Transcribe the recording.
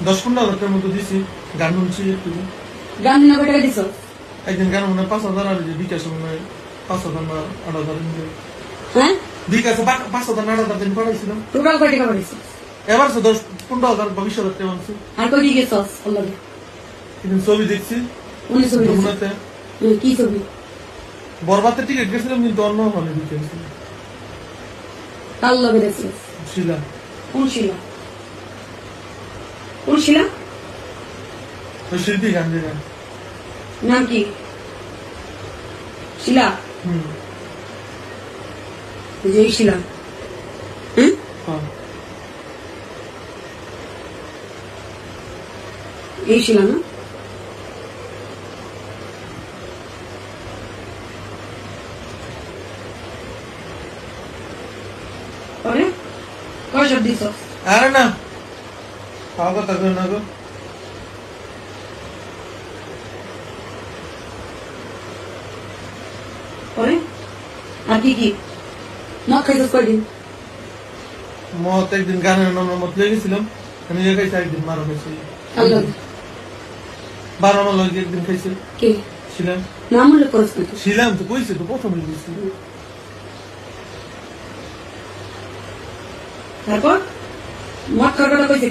দশ পনেরো হাজার টাকার মতো দিছি গান শুনছি একটু গান দিনে কয় টাকা দিছ একদিন গান মনে হয় পাঁচ হাজার আর বিকাশ মনে হয় পাঁচ হাজার না আট হাজার। হ্যাঁ বিকাশে পাঁচ হাজার না আট হাজার দিন পাঠাইছিলাম টোটাল কয় টাকা পাঠিয়েছ এবার সে দশ পনেরো হাজার বিশ হাজার টাকা আনছি আর কই দিয়ে কিন্তু ছবি দেখছি উনি ছবি দেখছ যমুনাতে কি ছবি বরবাদের টিকিট গেছিলাম কিন্তু অন্য হলে দিতে কাল লগে দেখছিস শিলা কোন শিলা কোন শিলা নাম কি? শিলা? যে শিলা। হ্যাঁ হ্যাঁ। এই শিলা না? পরে কয় সব দিছ? আরে না। খাওয়া কথা না গো আর কি কি? মদ খাইছিস কয়দিন? মত একদিন গানের নাম মত গেছিলাম আমি একদিন মারা খাইছি বারো আমার লগে একদিন খাইছি। কে? ছিলাম। নাম উল্লেখ করছ না তো। ছিলাম তো কইছি তো প্রথমে কইছি তারপর? কইছে